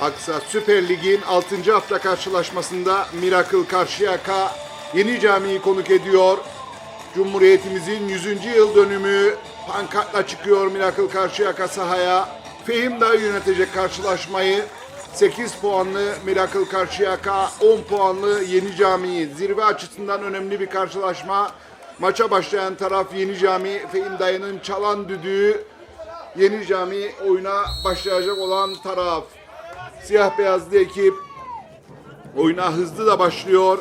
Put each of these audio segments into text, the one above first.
Aksa Süper Lig'in 6. hafta karşılaşmasında Miracle Karşıyaka Yeni Cami'yi konuk ediyor. Cumhuriyetimizin 100. yıl dönümü pankartla çıkıyor Miracle Karşıyaka sahaya. Fehim Dağ yönetecek karşılaşmayı. 8 puanlı Miracle Karşıyaka, 10 puanlı Yeni Cami. Zirve açısından önemli bir karşılaşma. Maça başlayan taraf Yeni Cami, Fehim Dayı'nın çalan düdüğü Yeni Cami oyuna başlayacak olan taraf. Siyah beyazlı ekip oyuna hızlı da başlıyor.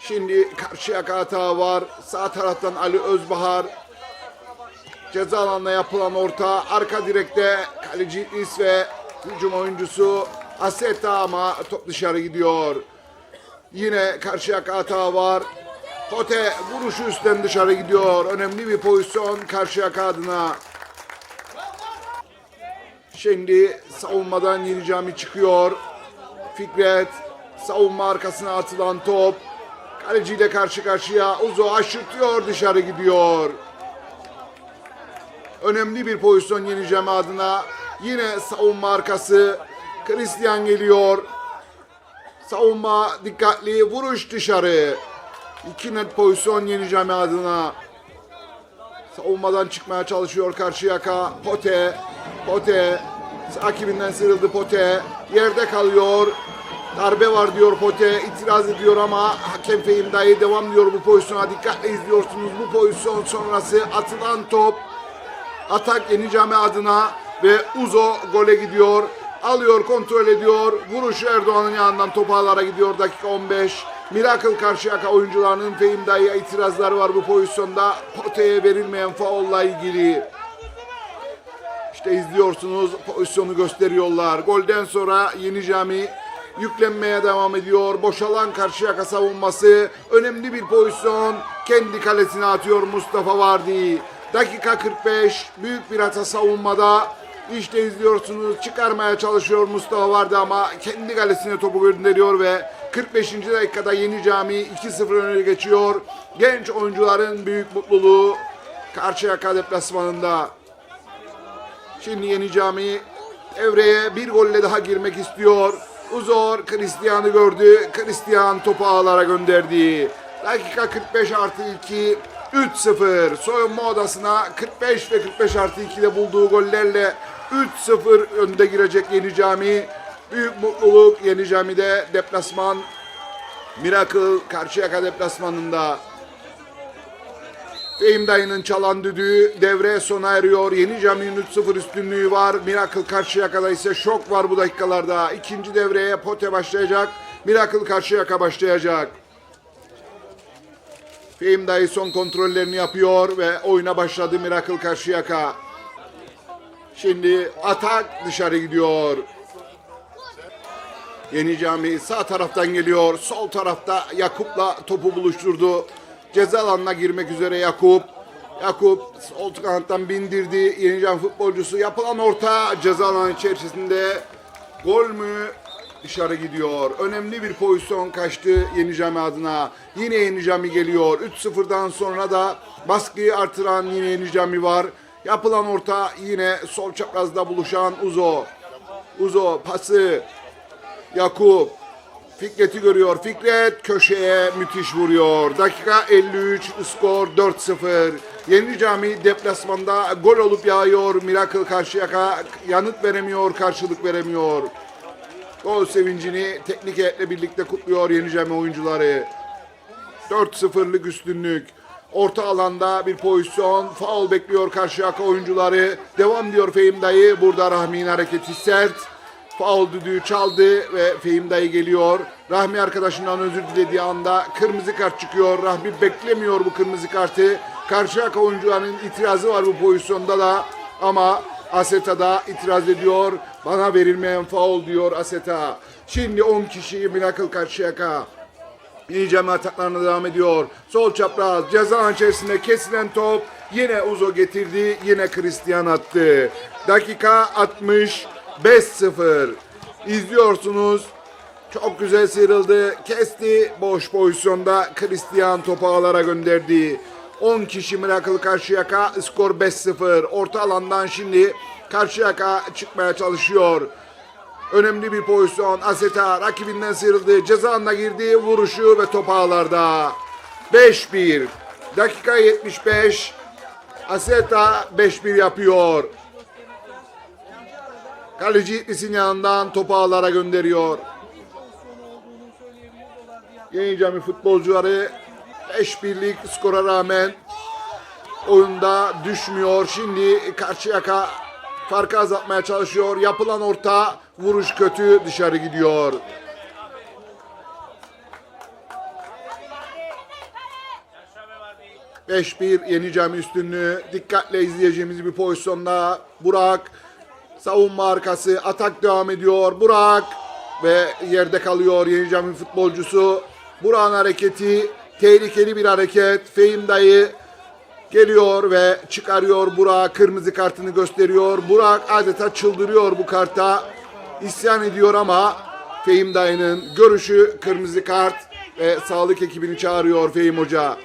Şimdi karşıya hata var. Sağ taraftan Ali Özbahar. Ceza alanına yapılan orta. Arka direkte kaleci İs ve hücum oyuncusu Aseta ama top dışarı gidiyor. Yine karşıya hata var. Tote vuruşu üstten dışarı gidiyor. Önemli bir pozisyon karşıya adına. Şimdi savunmadan Yeni Cami çıkıyor. Fikret savunma arkasına atılan top. Kaleciyle karşı karşıya Uzo aşırtıyor dışarı gidiyor. Önemli bir pozisyon Yeni Cami adına. Yine savunma arkası. Christian geliyor. Savunma dikkatli vuruş dışarı. İki net pozisyon Yeni Cami adına. Savunmadan çıkmaya çalışıyor Karşıyaka. Pote. Pote. Sakibinden sıyrıldı Pote. Yerde kalıyor. Darbe var diyor Pote. İtiraz ediyor ama hakem Fehim Dayı devam diyor bu pozisyona. Dikkatle izliyorsunuz. Bu pozisyon sonrası atılan top. Atak Yeni Cami adına ve Uzo gole gidiyor. Alıyor, kontrol ediyor. Vuruşu Erdoğan'ın yanından top ağlara gidiyor. Dakika 15. Miracle Karşıyaka oyuncularının Fehim Dayı'ya itirazları var bu pozisyonda. Pote'ye verilmeyen faulla ilgili. İşte izliyorsunuz pozisyonu gösteriyorlar. Golden sonra Yeni Cami yüklenmeye devam ediyor. Boşalan Karşıyaka savunması. Önemli bir pozisyon. Kendi kalesine atıyor Mustafa Vardi. Dakika 45. Büyük bir hata savunmada. İşte izliyorsunuz. Çıkarmaya çalışıyor Mustafa Vardi ama kendi kalesine topu gönderiyor ve 45. dakikada Yeni Cami 2-0 öne geçiyor. Genç oyuncuların büyük mutluluğu Karşıyaka deplasmanında. Şimdi Yeni Cami evreye bir golle daha girmek istiyor. Uzor Cristian'ı gördü. Cristian topu ağlara gönderdi. Dakika 45 artı 2 3-0 soyunma odasına 45 ve 45 artı 2'de bulduğu gollerle 3-0 önde girecek Yeni Cami. Büyük mutluluk Yeni Cami'de deplasman Miracle Karşıyaka deplasmanında. Fehim dayının çalan düdüğü devre sona eriyor. Yeni Cami'nin 3-0 üstünlüğü var. Miracle Karşıyaka'da ise şok var bu dakikalarda. İkinci devreye Pote başlayacak. Miracle Karşıyaka başlayacak. Fehim dayı son kontrollerini yapıyor ve oyuna başladı Miracle Karşıyaka. Şimdi atak dışarı gidiyor. Yeni Cami sağ taraftan geliyor. Sol tarafta Yakup'la topu buluşturdu. Ceza alanına girmek üzere Yakup. Yakup sol kanattan bindirdi. Yeni Cami futbolcusu yapılan orta ceza alanı içerisinde gol mü dışarı gidiyor. Önemli bir pozisyon kaçtı Yeni Cami adına. Yine Yeni Cami geliyor. 3-0'dan sonra da baskıyı artıran yine Yeni Cami var. Yapılan orta yine sol çaprazda buluşan Uzo. Uzo pası Yakup Fikret'i görüyor. Fikret köşeye müthiş vuruyor. Dakika 53 skor 4-0. Yeni Cami deplasmanda gol olup yağıyor. Miracle Karşıyaka yanıt veremiyor, karşılık veremiyor. Gol sevincini teknik heyetle birlikte kutluyor Yeni Cami oyuncuları. 4-0'lık üstünlük. Orta alanda bir pozisyon. Faul bekliyor Karşıyaka oyuncuları. Devam diyor Fehim Dayı. Burada Rahmi'nin hareketi sert. Faul düdüğü çaldı ve Fehim Dayı geliyor. Rahmi arkadaşından özür dilediği anda kırmızı kart çıkıyor. Rahmi beklemiyor bu kırmızı kartı. Karşıyaka oyuncularının itirazı var bu pozisyonda da ama Aseta da itiraz ediyor. Bana verilmeyen faul diyor Aseta. Şimdi 10 kişi Miracle Karşıyaka. Cami ataklarına devam ediyor. Sol çapraz ceza içerisinde kesilen top yine Uzo getirdi. Yine Christian attı. Dakika 60 5-0. İzliyorsunuz. Çok güzel sıyrıldı. Kesti. Boş pozisyonda Christian topu ağlara gönderdi. 10 kişi Miracle Karşıyaka. Skor 5-0. Orta alandan şimdi Karşıyaka çıkmaya çalışıyor. Önemli bir pozisyon. Aseta rakibinden sıyrıldı. Ceza alanına girdi. Vuruşu ve top ağlarda. 5-1. Dakika 75. Aseta 5-1 yapıyor. Kaleci İtlis'in yanından topu ağlara gönderiyor. Yeni Cami futbolcuları 5-1'lik skora rağmen oyunda düşmüyor. Şimdi Karşıyaka farkı azaltmaya çalışıyor. Yapılan orta vuruş kötü dışarı gidiyor. Beş bir Yeni Cami üstünlüğü. Dikkatle izleyeceğimiz bir pozisyonda Burak savunma arkası atak devam ediyor. Burak ve yerde kalıyor Yeni Cami futbolcusu. Burak'ın hareketi tehlikeli bir hareket. Fehim dayı geliyor ve çıkarıyor Burak kırmızı kartını gösteriyor. Burak adeta çıldırıyor bu karta. İsyan ediyor ama Fehim dayının görüşü kırmızı kart ve sağlık ekibini çağırıyor Fehim Hoca.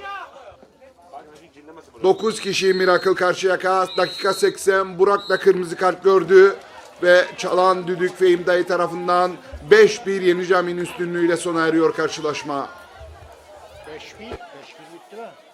9 kişi Miracle Karşıyaka. Dakika 80. Burak da kırmızı kart gördü. Ve çalan düdük Fehim Dayı tarafından 5-1 Yeni Cami'nin üstünlüğüyle sona eriyor karşılaşma. 5-1. 5-1 bitti mi?